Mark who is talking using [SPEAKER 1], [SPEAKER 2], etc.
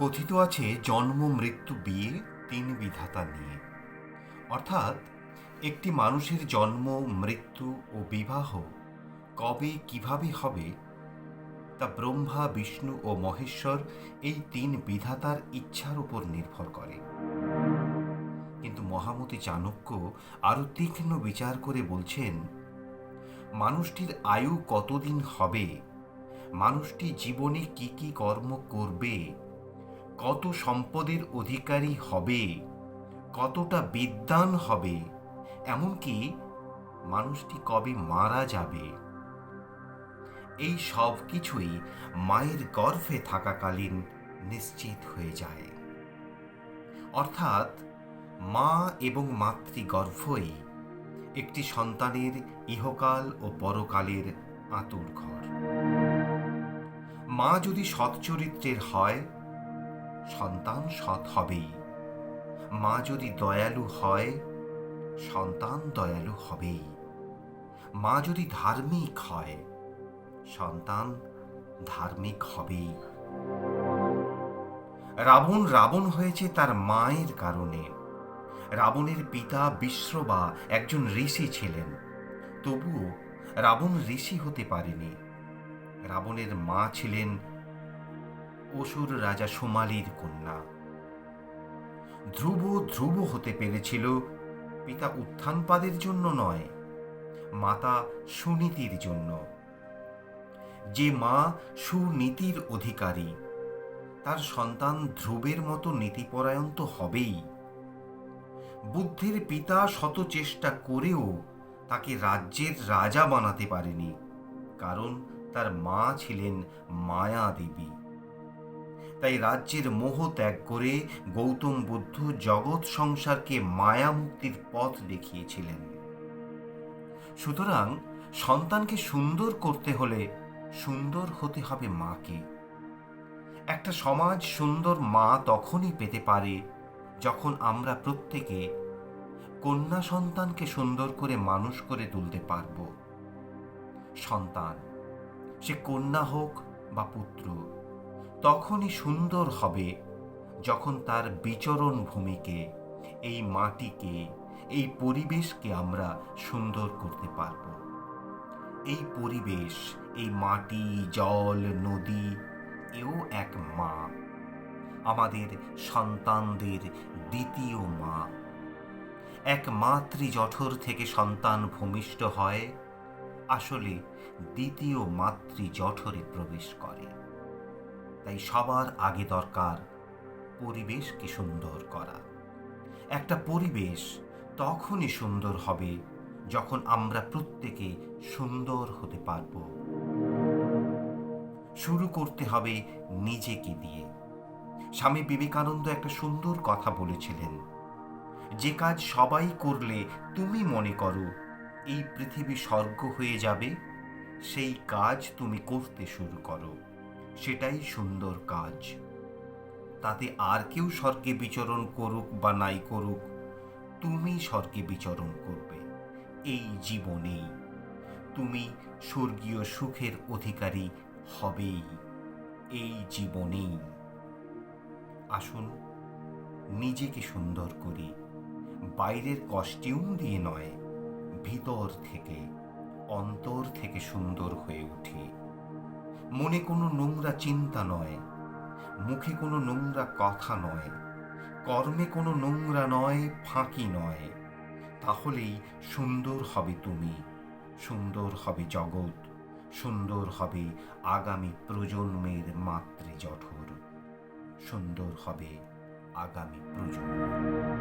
[SPEAKER 1] কথিত আছে জন্ম, মৃত্যু, বিয়ে তিন বিধাতা নিয়ে। অর্থাৎ, একটি মানুষের জন্ম, মৃত্যু ও বিবাহ কবে, কীভাবে হবে, তা ব্রহ্মা, বিষ্ণু ও মহেশ্বর এই তিন বিধাতার ইচ্ছার উপর নির্ভর করে। কিন্তু মহামতি চাণক্য আরও তীক্ষ্ণ বিচার করে বলছেন, মানুষটির আয়ু কতদিন হবে? মানুষটি জীবনে কি কি কর্ম করবে? কত সম্পদের অধিকারী হবে, কতটা বিদ্বান হবে, এমনকি মানুষটি কবে মারা যাবে? এই সব কিছুই মায়ের গর্ভে থাকাকালীন নিশ্চিত হয়ে যায়। অর্থাৎ মা এবং মাতৃগর্ভই একটি সন্তানের ইহকাল ও পরকালের আতুর ঘর মা যদি সৎ চরিত্রের হয় সন্তান সৎ হবেই। মা যদি দয়ালু হয়, সন্তান দয়ালু হবেই। মা যদি ধার্মিক হয়, সন্তান ধার্মিক হবেই। রাবণ রাবণ হয়েছে তার মায়ের কারণে। রাবণের পিতা বিশ্ববা একজন ঋষি ছিলেন। তবুও রাবণ ঋষি হতে পারেনি। রাবণের মা ছিলেন অসুর রাজা সোমালির কন্যা। ধ্রুব ধ্রুব হতে পেরেছিল, পিতা উত্থানপাদের জন্য নয়, মাতা সুনীতির জন্য। যে মা সুনীতির অধিকারী, তার সন্তান ধ্রুবের মতো নীতিপরায়ণ তো হবেই। বুদ্ধের পিতা শত চেষ্টা করেও তাকে রাজ্যের রাজা বানাতে পারেনি, কারণ তার মা ছিলেন মায়া দেবী তাই রাজ্যের মোহ ত্যাগ করে গৌতম বুদ্ধ জগৎ সংসারকে মায়া মুক্তির পথ দেখিয়েছিলেন। সুতরাং সন্তানকে সুন্দর করতে হলে সুন্দর হতে হবে মাকে। একটা সমাজ সুন্দর মা তখনই পেতে পারে যখন আমরা প্রত্যেকে কন্যা সন্তানকে সুন্দর করে মানুষ করে তুলতে পারব। সন্তান, সে কন্যা হোক বা পুত্র তখনই সুন্দর হবে যখন তার বিচরণ ভূমিকে, এই মাটিকে, এই পরিবেশকে আমরা সুন্দর করতে পারব। এই পরিবেশ, এই মাটি, জল, নদী, এও এক মা। আমাদের সন্তানদের দ্বিতীয় মা। এক মাতৃ জঠর থেকে সন্তান ভূমিষ্ঠ হয়, আসলে দ্বিতীয় মাতৃ জঠরে প্রবেশ করে। তাই সবার আগে দরকার পরিবেশকে সুন্দর করা। একটা পরিবেশ তখনই সুন্দর হবে যখন আমরা প্রত্যেকে সুন্দর হতে পারব। শুরু করতে হবে নিজেকে দিয়ে। স্বামী বিবেকানন্দ একটা সুন্দর কথা বলেছিলেন, যে কাজ সবাই করলে তুমি মনে করো এই পৃথিবী স্বর্গ হয়ে যাবে, সেই কাজ তুমি করতে শুরু করো। সেটাই সুন্দর কাজ। তাতে আর কেউ স্বর্গে বিচরণ করুক বা নাই করুক, তুমি স্বর্গে বিচরণ করবে। এই জীবনেই তুমি স্বর্গীয় সুখের অধিকারী হবেই। এই জীবনেই। আসুন, নিজেকে সুন্দর করি। বাইরের কস্টিউম দিয়ে নয়, ভিতর থেকে, অন্তর থেকে সুন্দর হয়ে উঠি। মনে কোনো নোংরা চিন্তা নয়, মুখে কোনো নোংরা কথা নয়, কর্মে কোনো নোংরা নয়, ফাঁকি নয়। তাহলেই সুন্দর হবে তুমি, সুন্দর হবে জগৎ, সুন্দর হবে আগামী প্রজন্মের মাতৃ জঠর সুন্দর হবে আগামী প্রজন্ম।